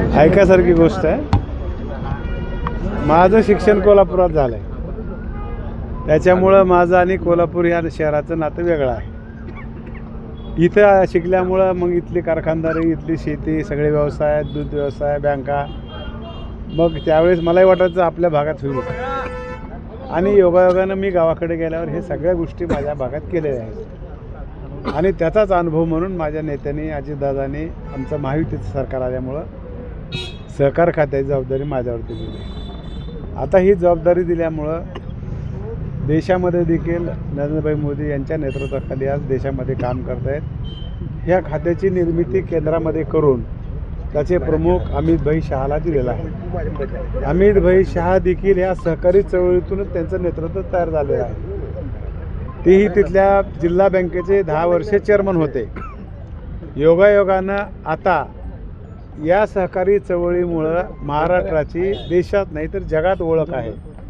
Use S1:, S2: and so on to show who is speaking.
S1: ऐकासारखी गोष्ट आहे. माझं शिक्षण कोल्हापुरात झालं आहे त्याच्यामुळं माझं आणि कोल्हापूर या शहराचं नातं वेगळं आहे. इथं शिकल्यामुळं मग इथली कारखानदारी इथली शेती सगळे व्यवसाय दूध व्यवसाय बँका. मग त्यावेळेस मलाही वाटायचं आपल्या भागात होईल. आणि योगायोगानं मी गावाकडे गेल्यावर हे सगळ्या गोष्टी माझ्या भागात केलेल्या आहेत. आणि त्याचाच अनुभव म्हणून माझ्या नेत्यांनी अजितदादांनी आमचं महायुतीचं सरकार आल्यामुळं सहकार खात्याची जबाबदारी माझ्यावरती दिली. आता ही जबाबदारी दिल्यामुळं देशामध्ये देखील नरेंद्रभाई मोदी यांच्या नेतृत्वाखाली आज देशामध्ये काम करत आहेत ह्या खात्याची निर्मिती केंद्रामध्ये करून त्याचे प्रमुख अमित भाई शहाला दिलेला आहे. अमित भाई शहा देखील ह्या सहकारी चळवळीतूनच त्यांचं नेतृत्व तयार झालेलं आहे. तेही तिथल्या जिल्हा बँकेचे दहा वर्षे चेअरमन होते. योगायोगानं आता या सहकारी चळवळीमुळं महाराष्ट्राची देशात नाही तर जगात ओळख आहे.